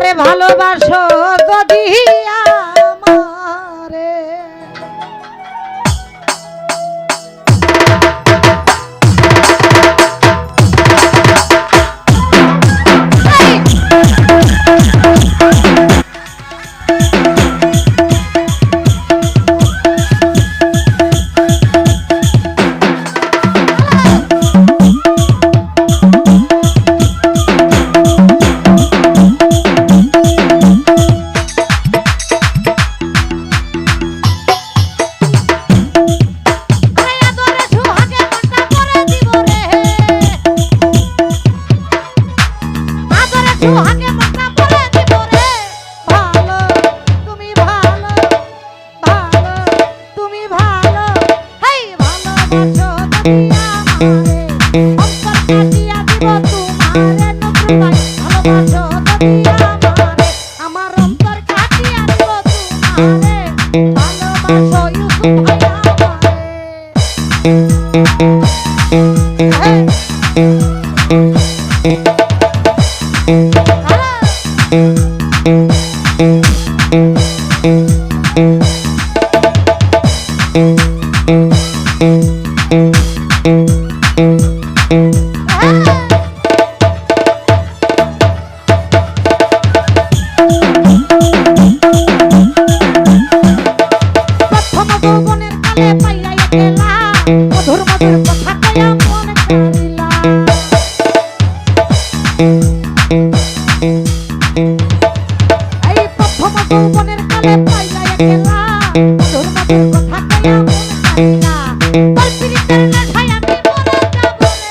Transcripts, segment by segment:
আরে ভালোবাসো যদি আমারে Hey! এই প্রথম যৌবনের কালে পাইয়া একলা মধুর মধুর কথা কয়া মন কারিলা তোর পিরিতের নেশায় আমি মরে যাব রে।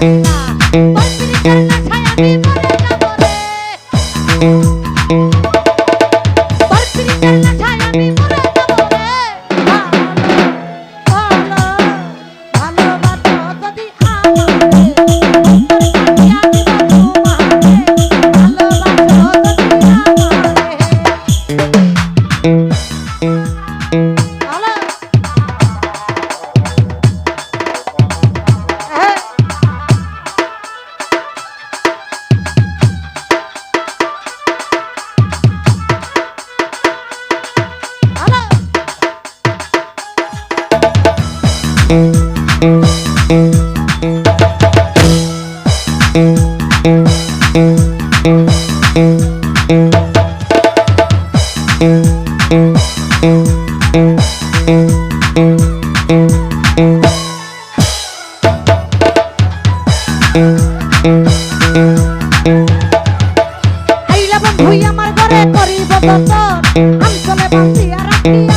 রে তোর আইলা বন্ধুই আমার ঘরে করিব যত অঞ্চলে বান্ধিয়া রাখি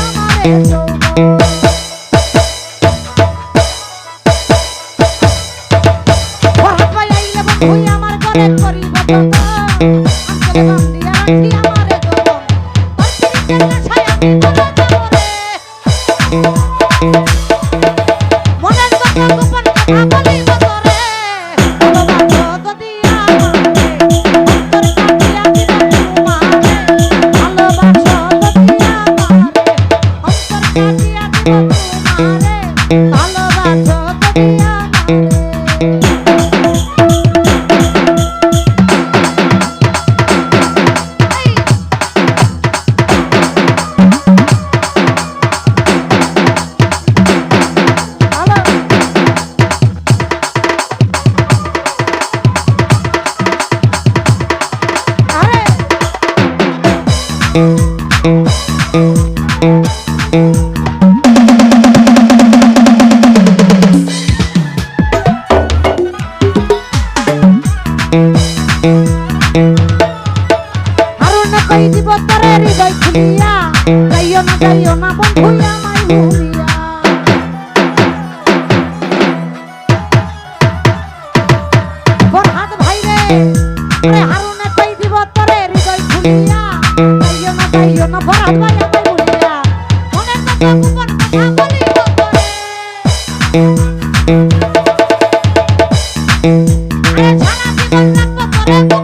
বন্ধুই আমার ঘরে করিব যত অঞ্চলে ভুলিয়া যাইও না যাইও না বন্ধু আমায় ভুলিয়া বরহাত ভাই রে আরে হারুনে কই দিব তরে হৃদয় ভুলিয়া যাইও না যাইও না বরহাত ভাই আমায় ভুলিয়া মনের কথা গোপন কথা বলিব তরে আরে সারা জীবন লাগবো তরে